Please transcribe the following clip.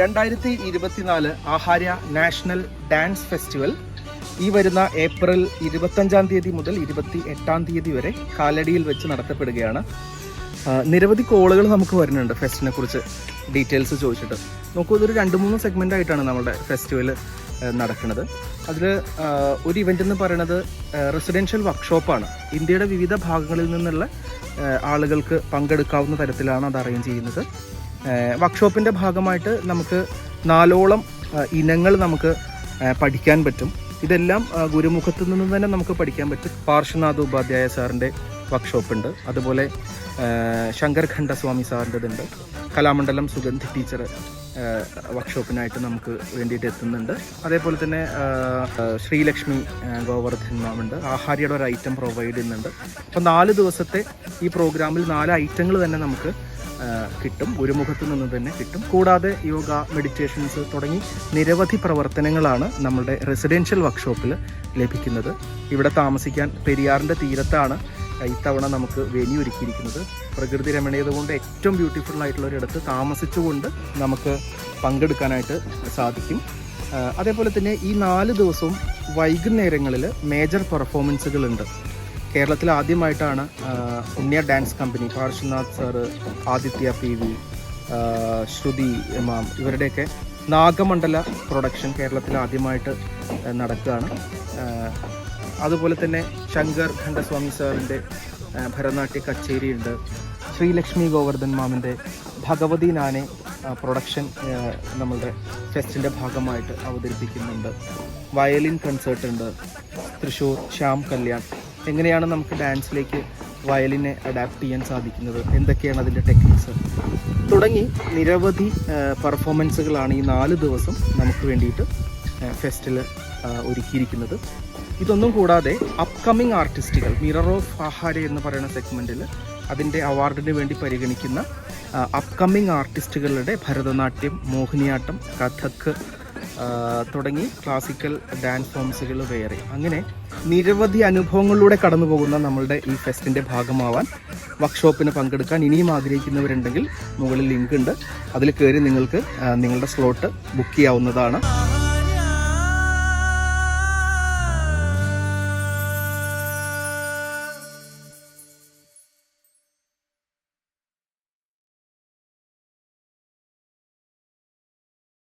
രണ്ടായിരത്തി ഇരുപത്തിനാല് ആഹാര്യ national dance festival ഈ വരുന്ന ഏപ്രിൽ ഇരുപത്തഞ്ചാം തീയതി മുതൽ ഇരുപത്തി എട്ടാം തീയതി വരെ കാലടിയിൽ വെച്ച് നടത്തപ്പെടുകയാണ്. നിരവധി കോളുകൾ നമുക്ക് വരുന്നുണ്ട് ഫെസ്റ്റിനെ കുറിച്ച് ഡീറ്റെയിൽസ് ചോദിച്ചിട്ട്. നോക്കൂ ഇതൊരു രണ്ട് മൂന്ന് സെഗ്മെന്റ് ആയിട്ടാണ് നമ്മുടെ ഫെസ്റ്റിവൽ നടക്കുന്നത്. അതിൽ ഒരു ഇവന്റ് എന്ന് പറയുന്നത് റെസിഡൻഷ്യൽ വർക്ക്ഷോപ്പാണ് ഇന്ത്യയുടെ വിവിധ ഭാഗങ്ങളിൽ നിന്നുള്ള ആളുകൾക്ക് പങ്കെടുക്കാവുന്ന തരത്തിലാണ് അത് അറേഞ്ച് ചെയ്യുന്നത്. വർക്ക്ഷോപ്പിന്റെ ഭാഗമായിട്ട് നമുക്ക് നാലോളം ഇനങ്ങൾ നമുക്ക് പഠിക്കാൻ പറ്റും. ഇതെല്ലാം ഗുരുമുഖത്ത് നിന്ന് തന്നെ നമുക്ക് പഠിക്കാൻ പറ്റും. പാർശ്വനാഥ് ഉപാധ്യായ സാറിന്റെ വർക്ക്ഷോപ്പ് ഉണ്ട്. അതുപോലെ ശങ്കർഖണ്ഡസ്വാമി ശങ്കർ ഖണ്ഡസ്വാമി സാറിന്റെതുണ്ട്. കലാമണ്ഡലം സുഗന്ധി ടീച്ചർ വർക്ക്ഷോപ്പിനായിട്ട് നമുക്ക് വേണ്ടിയിട്ട് എത്തുന്നുണ്ട്. അതേപോലെ തന്നെ ശ്രീലക്ഷ്മി ഗോവർദ്ധൻ മാമുണ്ട് ആഹാര്യയുടെ ഒരു ഐറ്റം പ്രൊവൈഡ് ചെയ്യുന്നുണ്ട്. അപ്പോൾ നാല് ദിവസത്തെ ഈ പ്രോഗ്രാമിൽ നാല് ഐറ്റങ്ങൾ തന്നെ നമുക്ക് കിട്ടും. ഗുരുമുഖത്ത് നിന്ന് തന്നെ കിട്ടും. കൂടാതെ യോഗ മെഡിറ്റേഷൻസ് തുടങ്ങി നിരവധി പ്രവർത്തനങ്ങളാണ് നമ്മുടെ റെസിഡൻഷ്യൽ വർക്ക്ഷോപ്പിൽ ലഭിക്കുന്നത്. ഇവിടെ താമസിക്കാൻ പെരിയാറിന്റെ തീരത്താണ് ഇത്തവണ നമുക്ക് വെനി ഒരുക്കിയിരിക്കുന്നത്. പ്രകൃതി രമണീയത കൊണ്ട് ഏറ്റവും ബ്യൂട്ടിഫുൾ ആയിട്ടുള്ള ഒരിടത്ത് താമസിച്ചുകൊണ്ട് നമുക്ക് പങ്കെടുക്കാനായിട്ട് സാധിക്കും. അതേപോലെ തന്നെ ഈ നാല് ദിവസവും വൈകുന്നേരങ്ങളിൽ മേജർ പെർഫോമൻസുകളുണ്ട് കേരളത്തിൽ ആദ്യമായിട്ടാണ് ഉണ്ണിയ dance company Parshwanath sir Aditya P V Shruthi ma'am ഇവരുടെയൊക്കെ നാഗമണ്ഡല പ്രൊഡക്ഷൻ കേരളത്തിൽ ആദ്യമായിട്ട് നടക്കുകയാണ്. അതുപോലെ തന്നെ ശങ്കർ ഖണ്ഡസ്വാമി സാറിന്റെ ഭരതനാട്യ കച്ചേരി ഉണ്ട് ശ്രീലക്ഷ്മി ഗോവർദ്ധൻ മാമിന്റെ ഭഗവതി നാനെ പ്രൊഡക്ഷൻ നമ്മളുടെ ഫെസ്റ്റിന്റെ ഭാഗമായിട്ട് അവതരിപ്പിക്കുന്നുണ്ട്. വയലിൻ കൺസേർട്ട് ഉണ്ട്. തൃശ്ശൂർ ശ്യാം കല്യാൺ എങ്ങനെയാണ് നമുക്ക് ഡാൻസിലേക്ക് വയലിനെ അഡാപ്റ്റ് ചെയ്യാൻ സാധിക്കുന്നത്? എന്തൊക്കെയാണ് അതിന്റെ ടെക്നിക്സ് തുടങ്ങി നിരവധി പെർഫോമൻസുകളാണ് ഈ നാല് ദിവസം നമുക്ക് വേണ്ടിയിട്ട് ഫെസ്റ്റിൽ ഒരുക്കിയിരിക്കുന്നത്. ഇതൊന്നും കൂടാതെ അപ്കമിങ് ആർട്ടിസ്റ്റുകൾ മിറർ ഓഫ് ആഹാര എന്ന് പറയുന്ന സെഗ്മെന്റിൽ അതിന്റെ അവാർഡിന് വേണ്ടി പരിഗണിക്കുന്ന അപ്കമിങ് ആർട്ടിസ്റ്റുകളുടെ ഭരതനാട്യം മോഹിനിയാട്ടം കഥക് ആ, തുടങ്ങി ക്ലാസിക്കൽ ഡാൻസ് ഫോംസുകൾ വേറെ. അങ്ങനെ നിരവധി അനുഭവങ്ങളിലൂടെ കടന്നു പോകുന്ന നമ്മളുടെ ഈ ഫെസ്റ്റിന്റെ ഭാഗമാവാൻ വർക്ക്ഷോപ്പിന് പങ്കെടുക്കാൻ ഇനിയും ആഗ്രഹിക്കുന്നവരുണ്ടെങ്കിൽ മുകളിൽ ലിങ്ക് ഉണ്ട്. അതിൽ കയറി നിങ്ങൾക്ക് നിങ്ങളുടെ സ്ലോട്ട് ബുക്ക് ചെയ്യാവുന്നതാണ്.